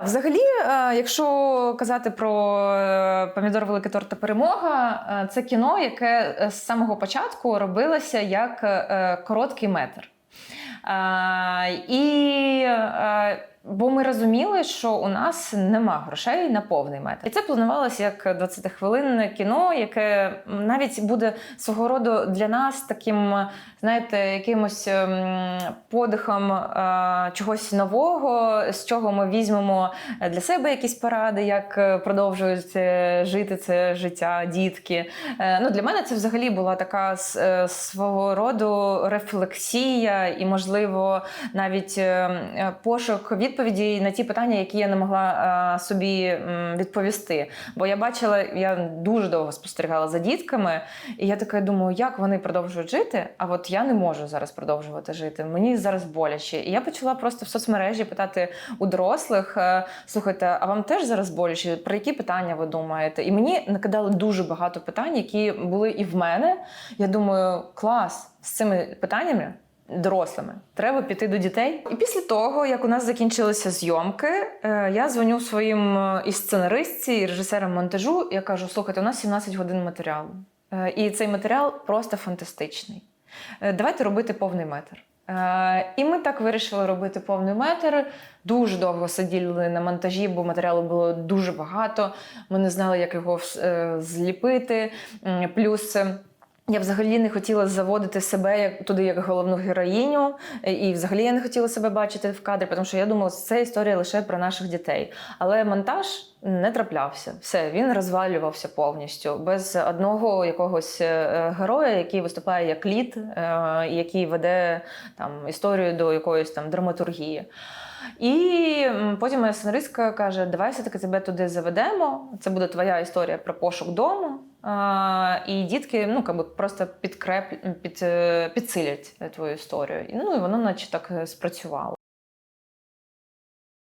Взагалі, е, якщо казати про е, помідор Великий торт та перемога, е, це кіно, яке з самого початку робилося як короткий метр. І бо ми розуміли, що у нас нема грошей на повний метр. І це планувалося як 20-хвилинне кіно, яке навіть буде свого роду для нас таким, знаєте, якимось ем, подихом е, чогось нового, з чого ми візьмемо для себе якісь поради, як е, продовжують е, жити це життя дітки. Ну, для мене це взагалі була така свого роду рефлексія і, можливо, навіть е, е, пошук відповідей на ті питання, які я не могла е, собі відповісти. Бо я бачила, я дуже довго спостерігала за дітками, і я така думаю, як вони продовжують жити, а от я не можу зараз продовжувати жити. Мені зараз боляче. І я почала просто в соцмережі питати у дорослих: е, слухайте, а вам теж зараз боляче? Про які питання ви думаєте? І мені накидали дуже багато питань, які були і в мене. Я думаю, клас з цими питаннями. Дорослими треба піти до дітей. І після того, як у нас закінчилися зйомки, е, я дзвоню своїм е, і сценаристці, і режисерам монтажу. Я кажу: слухайте, у нас 17 годин матеріалу. Е, І цей матеріал просто фантастичний. Давайте робити повний метр. І ми так вирішили робити повний метр. Дуже довго сиділи на монтажі, бо матеріалу було дуже багато. Ми не знали, як його зліпити. Плюс. Е, я взагалі не хотіла заводити себе як туди як головну героїню, е, і взагалі я не хотіла себе бачити в кадрі, тому що я думала, що це історія лише про наших дітей. Але монтаж не траплявся. Все, він розвалювався повністю без одного якогось е, героя, який виступає як лід, е, який веде там історію до якоїсь там драматургії. І потім моя сценаристка каже: давай все-таки тебе туди заведемо. Це буде твоя історія про пошук дому. І дітки ну, как би просто підкреп, під, е, підсилять твою історію. Ну, і воно наче так е, спрацювало.